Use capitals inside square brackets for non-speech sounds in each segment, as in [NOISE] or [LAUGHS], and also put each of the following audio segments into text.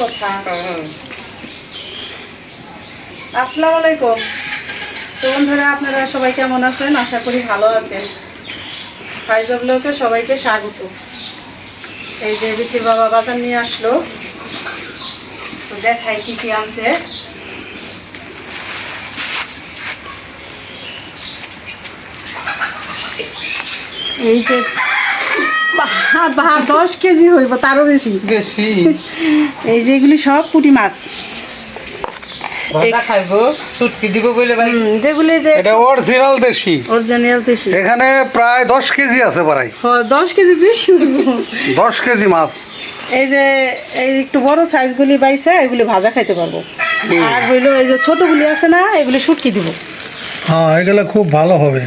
কথা। আসসালামু আলাইকুম। তো বন্ধুরা, আপনারা সবাই কেমন আছেন? আশা করি ভালো আছেন। ফাইজব লোকে সবাইকে স্বাগত। এই যে বিক্রির বাবা বাজার নিয়ে আসলো। তো দেখাই কি কি আনছে। এই যে বা- দশ কেজি হইব তারও বেশি। বেশি। এই যে এগুলি সব পুঁটি মাছ। ভাজা খাইবো সুটকি দিব বলে ভাই। হুম, যেগুলি যে এটা অরিজিনাল দেশি। অরিজিনাল দেশি। এখানে প্রায় দশ কেজি আছে প্রায়। দশ কেজি বেশি দশ কেজি মাছ। এই যে এই একটু বড় সাইজগুলি বাইছে এগুলি ভাজা খাইতে পারব। আর হইল এই যে ছোটগুলি আছে না এগুলি শুটকি দিব। হ্যাঁ এগুলো খুব ভালো হবে।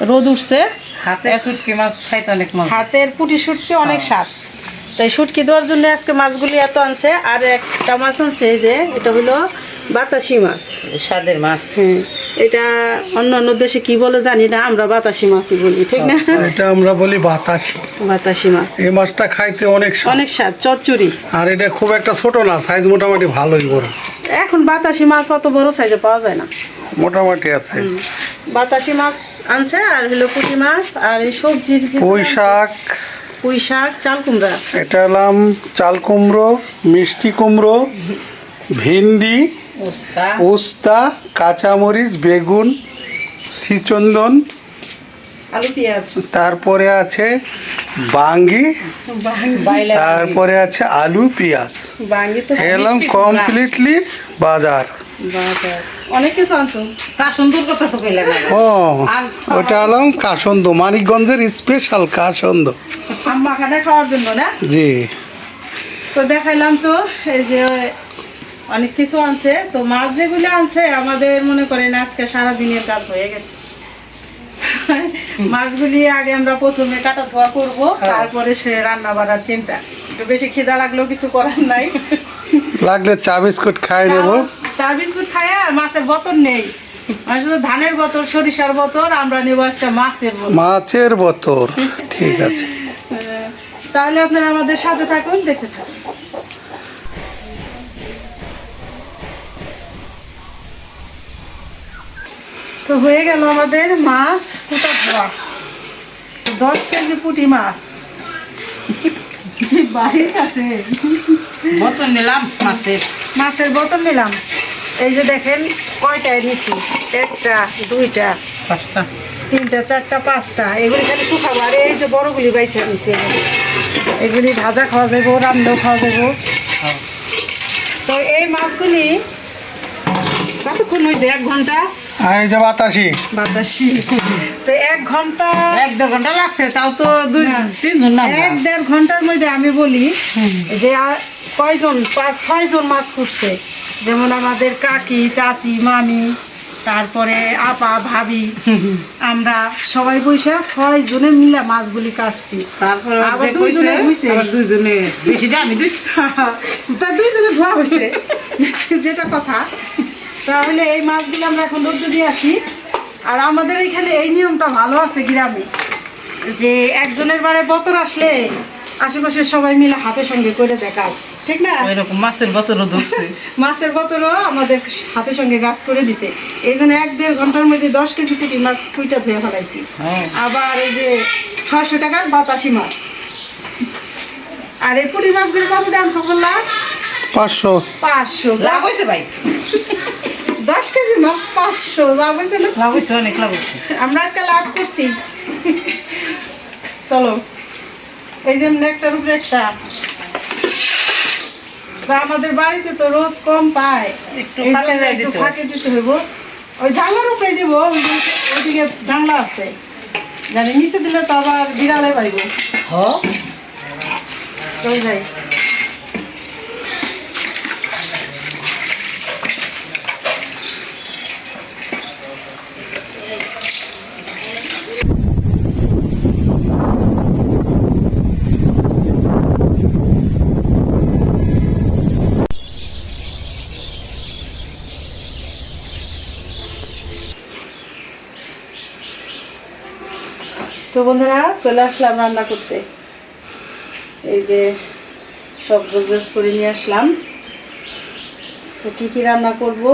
রোদ উঠছে। হাতে সুটকি মাছ খাইতে অনেক মজা হাতের পুটি শুটকি অনেক স্বাদ। তাই শুটকি দেওয়ার জন্য আজকে মাছগুলি এত আনছে আর একটা মাছ আনছে যে এটা হলো বাতাসি মাছ। স্বাদের মাছ। হ্যাঁ এটা অন্য অন্য দেশে কি বলে জানি না আমরা বাতাসি মাছই বলি ঠিক না? এটা আমরা বলি বাতাসি। বাতাসি মাছ। এই মাছটা খাইতে অনেক অনেক স্বাদ চচ্চড়ি। আর এটা খুব একটা ছোট না সাইজ মোটামুটি ভালোই বড়। এখন বাতাসি মাছ অত বড় সাইজে পাওয়া যায় না। মোটামুটি আছে। বাতাসি মাছ আনছে আর হলো পুঁটি মাছ আর এই সবজির পুঁই শাক। পুঁই শাক চাল কুমড়া। এটা হলাম চাল কুমড়ো মিষ্টি কুমড়ো ভিন্ডি উস্তা। কাঁচামরিচ বেগুন শ্রীচন্দন। আলু পেঁয়াজ। তারপরে আছে বাঙ্গি তারপরে আছে আলু পেঁয়াজ। এলাম কমপ্লিটলি বাজার। বাজার। অনেক কিছু আনছো। তা সুন্দর কথা তো কইলা না। ও ওটা হলাম কাসন্দ মানিকগঞ্জের স্পেশাল কাসন্দ। খাওয়ার জন্য না? জি। তো দেখাইলাম তো এই যে অনেক কিছু আনছে। তো মাছ যেগুলো আনছে আমাদের মনে করেন আজকে সারাদিনের কাজ হয়ে গেছে। মাছগুলি আগে আমরা প্রথমে কাটা ধোয়া করব তারপরে সে রান্না বাড়ার চিন্তা। একটু বেশি খিদা লাগলেও কিছু করার নাই। লাগলে চা বিস্কুট খাই দেবো। চা বিস্কুট খায়া মাছের বোতল নেই। শুধু ধানের বোতল সরিষার বোতল আমরা নেব আজকে মাছের মাছের বোতল ঠিক আছে। তাহলে আপনারা আমাদের সাথে থাকুন দেখতে থাকুন। তো হয়ে গেল আমাদের মাছ কুটা ধোয়া। দশ কেজি পুঁটি মাছ। বাড়ির কাছে। বোতল নিলাম মাছের। মাছের বোতল নিলাম। এই যে দেখেন কয়টায় নিছি? একটা দুইটা পাঁচটা। তিনটা চারটা পাঁচটা। এগুলি খালি শুকাবো। আর এই যে বড়গুলি বাইছে নিচে এগুলি ভাজা খাওয়া যাব রান্নাও খাওয়া যাব তো এই মাছগুলি কতক্ষণ হয়েছে? এক ঘণ্টা? এই যে বাতাসি। বাতাসি। তো এক ঘণ্টা এক দু ঘণ্টা লাগছে তাও তো দুই তিন ঘণ্টা এক দেড় ঘণ্টার মধ্যে আমি বলি যে কয়জন পাঁচ ছয়জন মাছ করছে যেমন আমাদের কাকি চাচি মামি তারপরে আপা ভাবি আমরা সবাই বসে ছয় জনে মিলে মাছগুলি কাটছি। তারপরে দুইজনে হইছে, হইছে। আবার দুইজনে বেশি আমি দুই [LAUGHS] তা দুইজনে ধোয়া হয়েছে। [LAUGHS] যেটা কথা। তাহলে এই মাছগুলো আমরা এখন রোদ্দে দিয়ে আসি। আর আমাদের এখানে এই নিয়মটা ভালো আছে গ্রামে যে একজনের বারে বতর আসলে আশেপাশের সবাই মিলে হাতের সঙ্গে করে দেখা ঠিক না? এরকম মাছের বোতলও ধরছে। [LAUGHS] মাছের বোতলও আমাদের হাতের সঙ্গে গাছ করে দিছে। এই জন্য এক দেড় ঘণ্টার মধ্যে দশ কেজি পুঁটি মাছ কুইটা ধুয়ে ফেলাইছি। হ্যাঁ। আবার এই যে ছয়শো টাকার বাতাসি মাছ। আর এই পুঁটি মাছগুলো কত দাম সকল্লা পাঁচশো। পাঁচশো। লাভ হয়েছে ভাই? দশ কেজি মাছ পাঁচশো। লাভ হয়েছে না? লাভ হয়েছে অনেক লাভ হয়েছে। আমরা আজকে লাভ করছি। চলো। এই যে একটার উপরে একটা আমাদের বাড়িতে তো রোদ কম পায় একটু ফাঁকে দিতে হইব। ওই জানলার উপরে দিব ওই ওইদিকে জানলা আছে। জানি নিচে দিলে তো আবার বিড়ালে পাইব। চল যাই। তো বন্ধুরা চলে আসলাম রান্না করতে। এই যে সব গোছগাছ করে নিয়ে আসলাম। তো কী কী রান্না করব?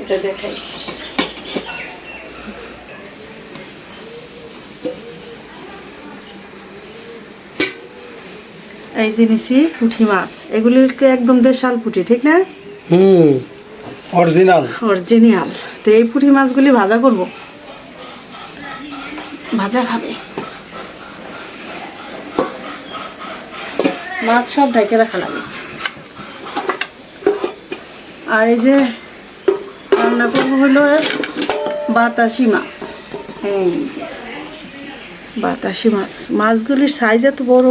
এটা দেখাই। এই জিনিসই পুঁটি মাছ। এগুলিকে একদম দেশাল পুঁটি ঠিক না? হুম অরিজিনাল। অরিজিনাল। তো এই পুঁটি মাছগুলি ভাজা করব? ভাজা খাবে। মাছ সব ঢেকে রাখা লাগে। আর এই যে রান্না করব হলো বাতাসি মাছ। এই যে বাতাসি মাছ। মাছগুলির সাইজ এত বড়।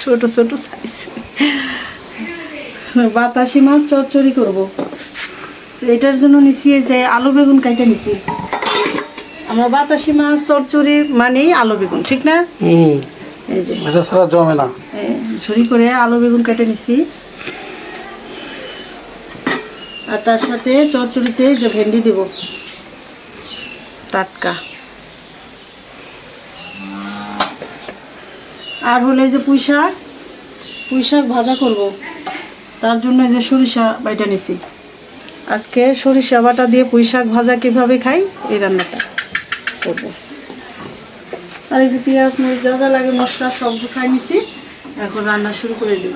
ছোট ছোট সাইজ বাতাসি মাছ চচ্চড়ি করব। এটার জন্য এই যে আলু বেগুন কাইটা নিছি। আমরা বাতাসি মাছ চচ্চড়ি মানেই আলু বেগুন ঠিক না? এই যে। এটা ছাড়া জমে না। এই করে আলু বেগুন কেটে নিছি। আর তার সাথে এই যে ভেন্ডি দিব। টাটকা। আর হলে এই যে পুঁই শাক। পুঁই শাক ভাজা করব। তার জন্য এই যে সরিষা বাইটা নিছি। আজকে সরিষা বাটা দিয়ে পুঁই শাক ভাজা কীভাবে খাই? এই রান্নাটা। করব। আর এই যে পেঁয়াজ, মরিচ, যা যা লাগে মশলা সব গুছাই নিছি। এখন রান্না শুরু করে দেব।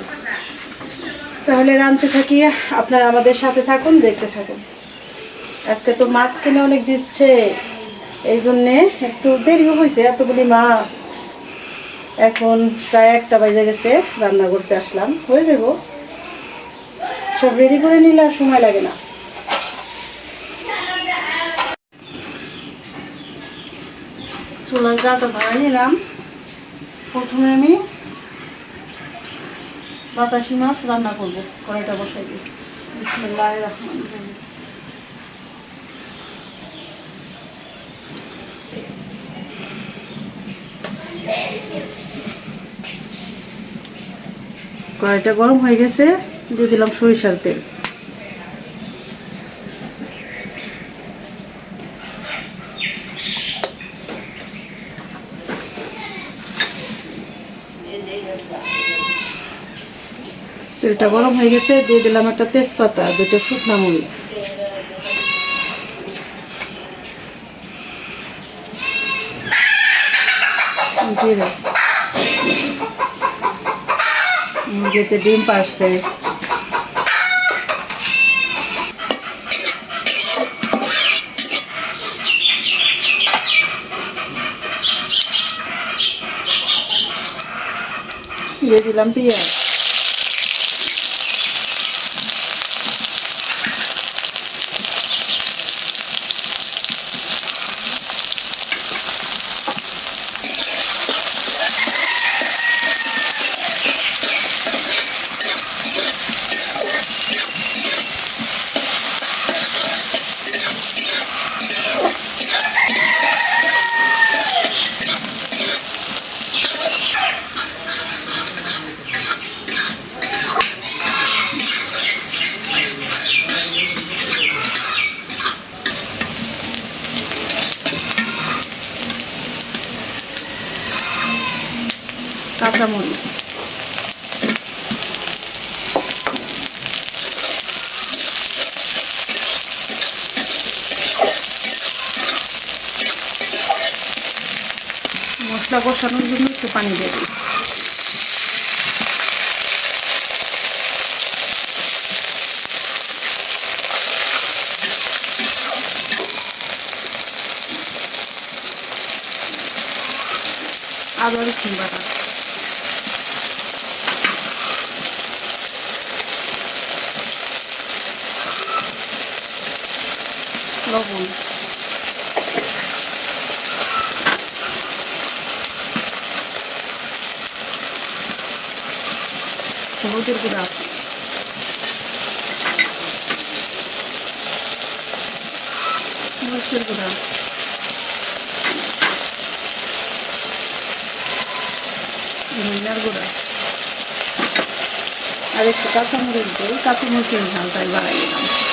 তাহলে রাঁধতে থাকি। আপনারা আমাদের সাথে থাকুন, দেখতে থাকুন। আজকে তো মাছ কিনে অনেক জিতছে। এই জন্যে একটু দেরিও হয়েছে এতগুলি মাছ। এখন প্রায় একটা বাজে গেছে, রান্না করতে আসলাম। হয়ে যাব সব রেডি করে নিলে আর সময় লাগে না। চুলার ধরে নিলাম। প্রথমে আমি বাতাসি মাছ রান্না করব, কড়াইটা বসাই দিই। বিসমুল্লাহ কড়াইটা গরম হয়ে গেছে, দিয়ে দিলাম সরিষার তেল। তেলটা গরম হয়ে গেছে, দিয়ে দিলাম একটা তেজপাতা, দুটো শুকনা মরিচ। মুরগিতে ডিম পারছে। দিয়ে দিলাম পেঁয়াজ। কাঁচামরিচ মশলা কষানোর জন্য একটু পানি দিই। আদা রসুন লবণ হলুদের গুঁড়া মরিচের গুঁড়া ধনিয়ার গুঁড়া আর একটু কাঁচামরিচ দিই কাঁচামরিচের ঝালটাই বাড়াই দিলাম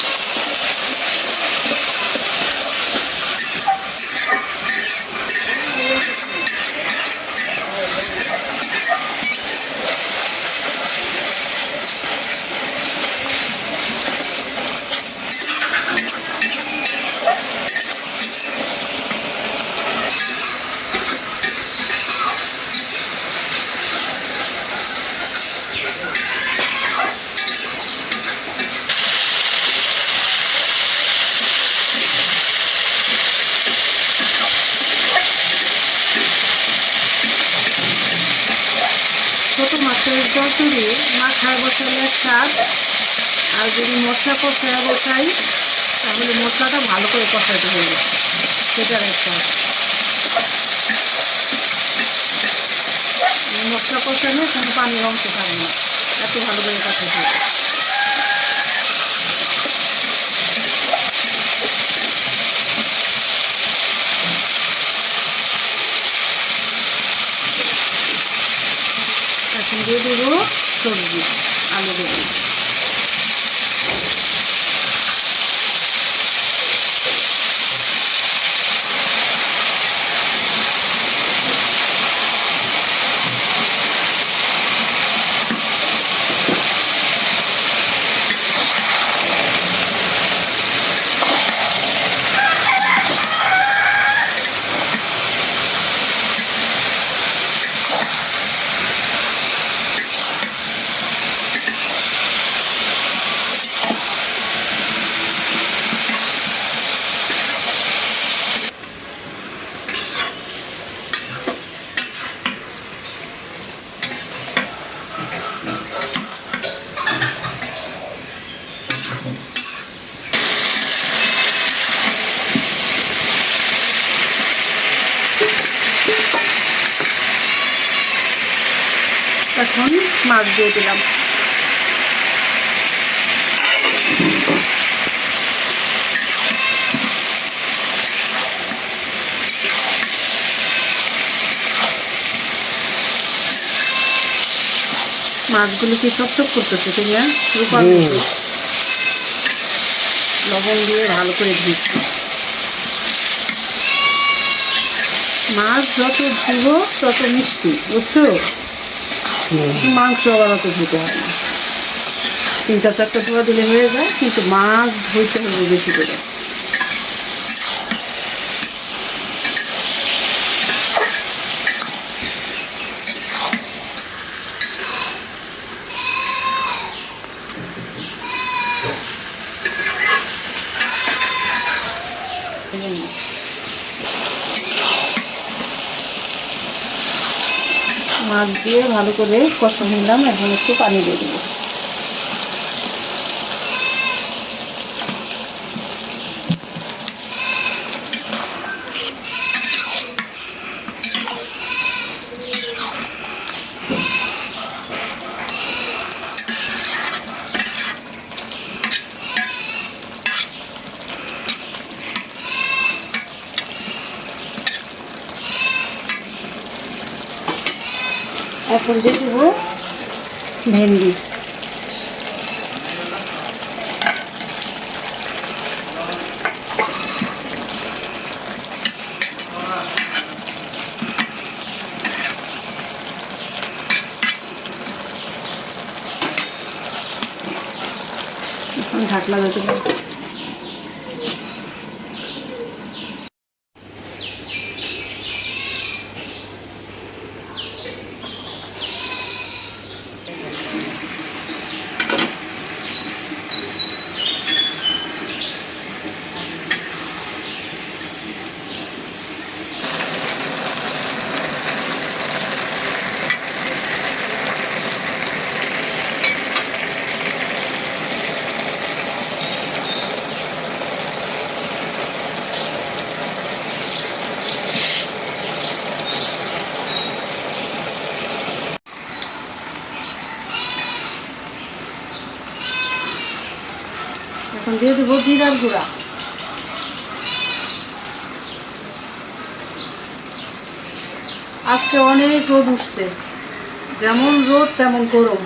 চচড়ি মাথায় বসালে স্বাদ, আর যদি মশলা কষায় বসাই, তাহলে মশলাটা ভালো করে কষাইতে হবে। সেটার একটা। মশলা কষালে কোনো পানির অংশ থাকে না। এত ভালো করে কষাইতে হবে এখন দিয়ে দেবো সবজি আলু দেবো এখন মাছ দিয়ে দিলাম মাছগুলো কি চকচক করতেছে হ্যাঁ? রূপার লবণ দিয়ে ভালো করে দিচ্ছি মাছ যত ধুব তত মিষ্টি বুঝছ? মাংস আবার অত ধুতে হয় না। তিনটা চারটা ধোয়া দিলে হয়ে যায় কিন্তু মাছ ধুইতে হবে বেশি করে। মাছ দিয়ে ভালো করে কষা নিলাম এখন একটু পানি দিয়ে দেবো এখন দিয়ে দেবো ভেন্ডি এখন ঢাকনা দিয়ে দেবো এখন দিয়ে জিরার গুঁড়া। আজকে অনেক রোদ উঠছে। যেমন রোদ, তেমন গরম।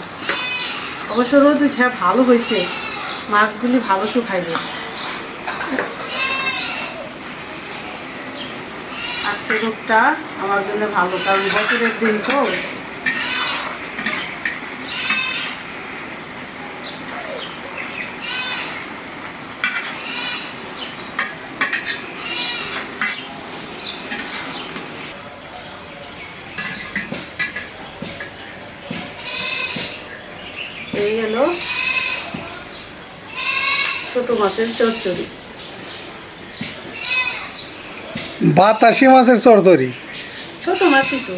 অবশ্য রোদ উঠে ভালো হয়েছে। মাছগুলি ভালো শুকাইবে আজকে রোদটা আমার জন্য ভালো, কারণ বছরের দিন তো এই হলো ছোট মাছের চচ্চড়ি। বাতাসি মাছের চরচরি ছোট মাছই তো।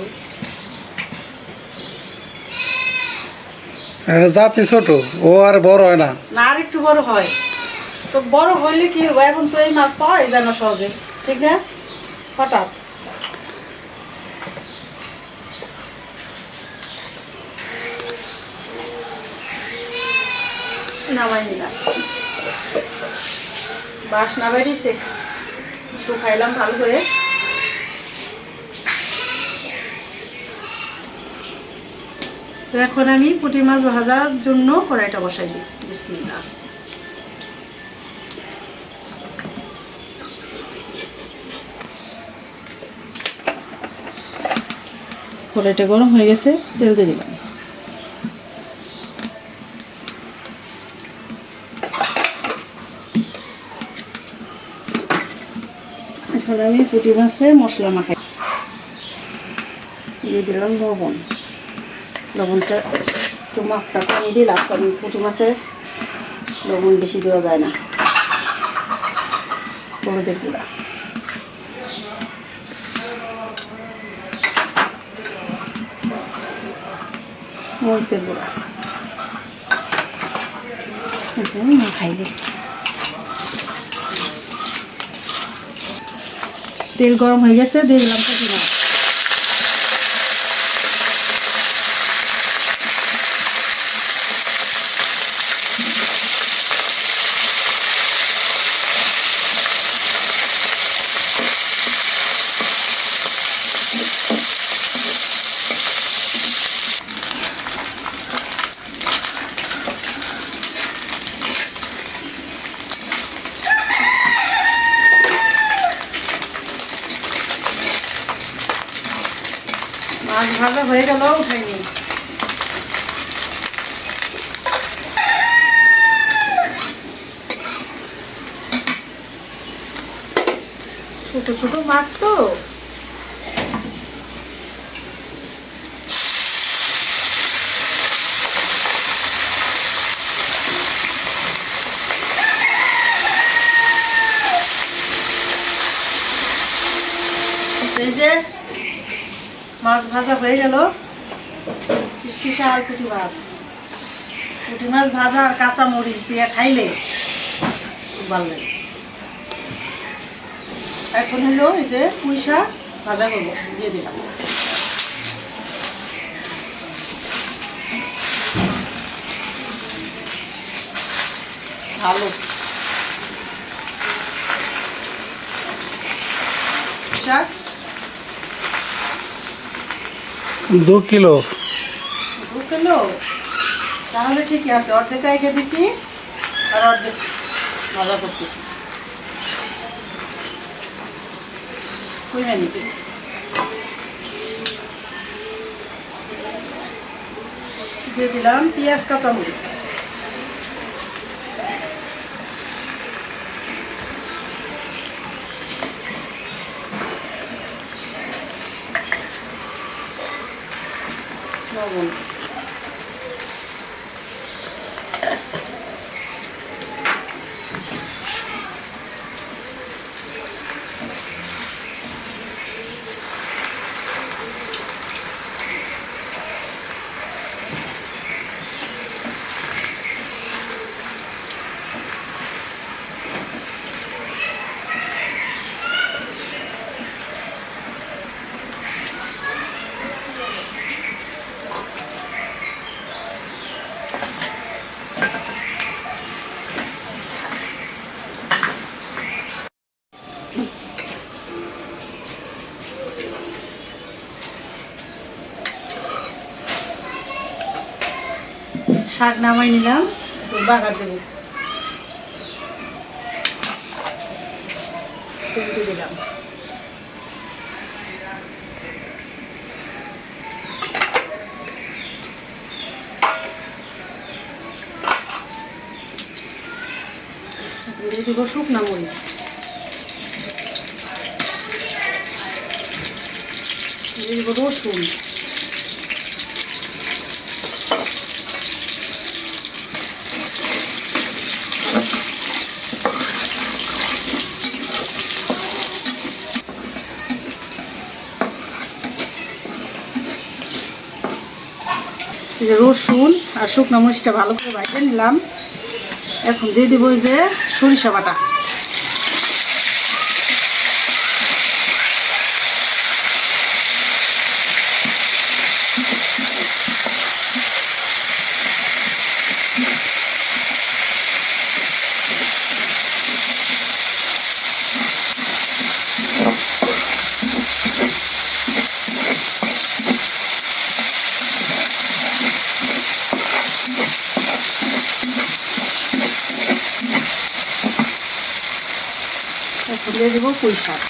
এটা জাতি ছোট ও আর বড় হয় না। না আর একটু বড় হয়। তো বড় হইলে কি হবে এখন তো এই মাছ পাওয়াই যায় না সহজে। ঠিক না? হঠাৎ। নামাই নিলাম। বাস নামাই দিছে শুকাইলাম ভালো করে। এখন আমি পুঁটি মাছ ভাজার জন্য কড়াইটা বসাই দিই। বিসমিল্লাহ। কড়াইটা গরম হয়ে গেছে, তেল দিয়ে দিলাম। এখন আমি পুঁটি মাছের মশলা মাখাই। দিয়ে দিলাম লবণ। লবণটা একটু মাপটা কমিয়ে দিলাম, কারণ পুঁটি মাছের লবণ বেশি দেওয়া যায় না। হলুদের গুঁড়া। মরিচের গুঁড়া। খাইবে তেল গরম হয়ে গেছে দিয়ে দিলাম পুঁটি ভাজা হয়ে গেল উঠাইনি। ছোট ছোট মাছ তো এই যে মাছ ভাজা হয়ে গেল। পিসপিসা আর পুঁটি মাছ। পুঁটি মাছ ভাজা আর কাঁচা মরিচ দিয়ে খাইলে খুব ভালো লাগে। এখন হলো এই যে পুঁই শাক ভাজা করব, দিয়ে দিলাম। ভালো। শাক দু কিলো। দু কিলো? তাহলে ঠিকই আছে, অর্ধেক রেখে দিছি আর অর্ধেক ভাজা করতেছি। দিয়ে দিলাম পেঁয়াজ, কাঁচামরিচ। লবণ শাক নামাই নিলাম। একটু বাগার দেবো দিলাম। দিয়ে দিব শুকনা মরিচ। দিয়ে দিব রসুন। রসুন আর শুকনো মরিচটা ভালো করে ভাজে নিলাম। এখন দিয়ে দিব যে সরিষা বাটা এখন দিয়ে দেবো পুঁই শাক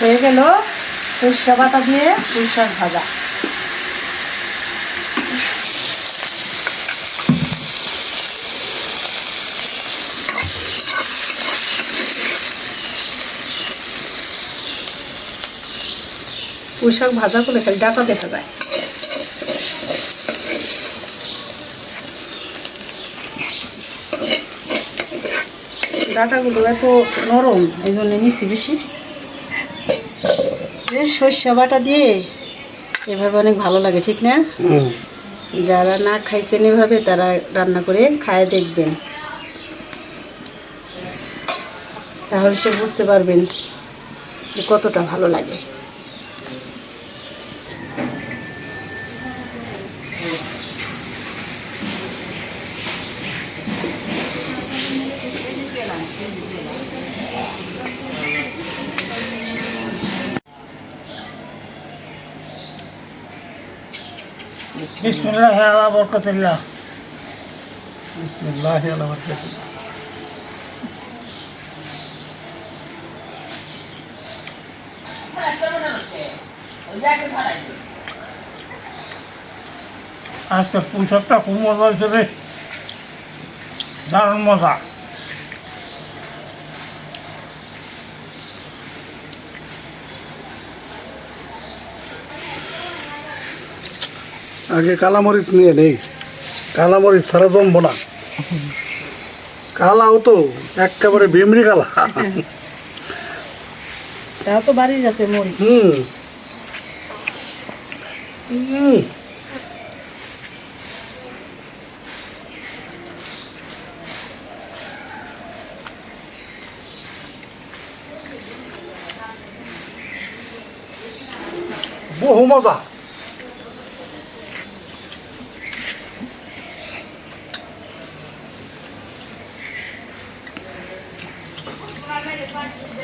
হয়ে গেল সরিষা বাটা দিয়ে পুঁই ভাজা। পুঁই ভাজা করে খালি ডাটা দেখা যায়। ডাটাগুলো এত নরম, এই জন্য নিচ্ছি বেশি। বেশ সর্ষে বাটা দিয়ে এভাবে অনেক ভালো লাগে ঠিক না? যারা না খাইছেন এভাবে তারা রান্না করে খায় দেখবেন। তাহলে সে বুঝতে পারবেন যে কতটা ভালো লাগে। বিসমিল্লাহ আলা বরকতুল্লাহ বিসমিল্লাহ আলা বারাকাতুহ। আজকে পুঁইশাকটা খুব মজা হয়েছে রে দারুণ মজা আগে কালামরিচ নিয়ে নেই। কালামরিচ ছাড়া জমবো না। কালাও তো একেবারে ভিমরি কালা। তাও তো বাড়ির আছে মরিচ। হুম। হুম বহু মজা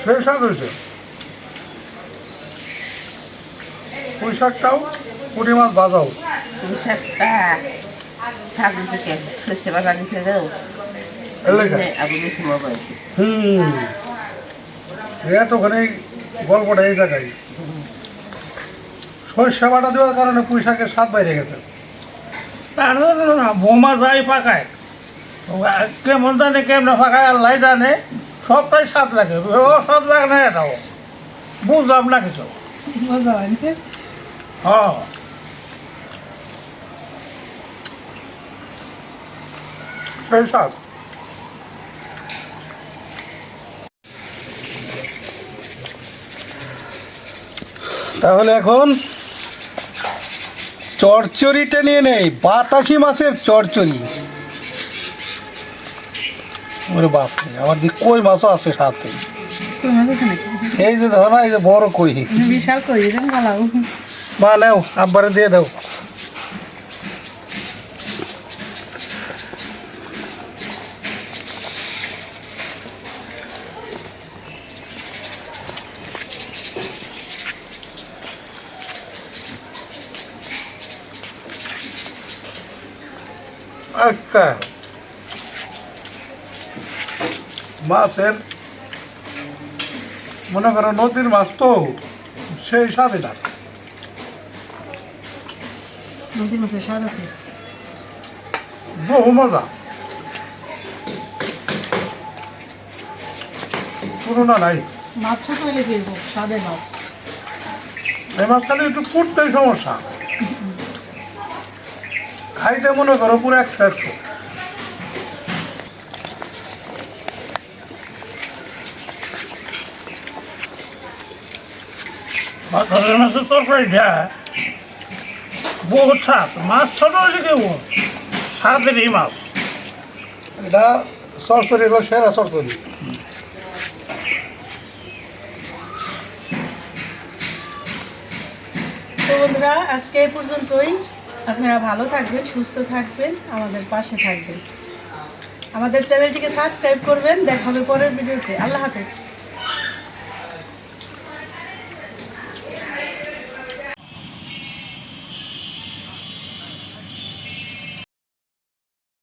সেই স্বাদ হয়েছে পুঁই শাকটাও পুঁটি মাছ ভাজাও শাকটা শাক সর্ষে বাটা দাও হুম। এতখানি গল্পটা এই জায়গায়। সর্ষে বাটা দেওয়ার কারণে পুঁই শাকের স্বাদ বাইরে গেছে। না বোমা যাই পাকায়। কেমন জানে কেমনে পাকায় আল্লাহ জানে। সবটাই স্বাদ লাগে। ও স্বাদ লাগে না এটাও। বুঝলাম না কিছু। মজা হয় হ্যাঁ। সেই স্বাদ। তাহলে এখন চরচড়িটা নিয়ে নেই বাতাসি মাছের চরচড়ি। ওরে বাপরে আমার দিক কই মাছও আছে সাথে? কই মাছ আছে নাকি? এই যে ধরো না এই যে বড় কই। বিশাল কই এরকম গালাও মা নাও আব্বারে দিয়ে দাও। আচ্ছা। মাছের মনে করো নদীর মাছ তো সেই স্বাদে না। মাছের স্বাদ আছে? বহু মজা। পুরোনো নাই। মাছ ছোট হলে কি হইব? স্বাদের মাছ। এই মাছ খালি একটু ফুটতেই সমস্যা। খাইতে মনে করো পুরো একশো একশো মাছ ছোট স্বাদের এটা বন্ধুরা, আজকে এই পর্যন্তই। আপনারা ভালো থাকবেন, সুস্থ থাকবেন, আমাদের পাশে থাকবেন। আমাদের চ্যানেলটিকে সাবস্ক্রাইব করবেন। দেখা হবে পরের ভিডিওতে। আল্লাহ হাফেজ।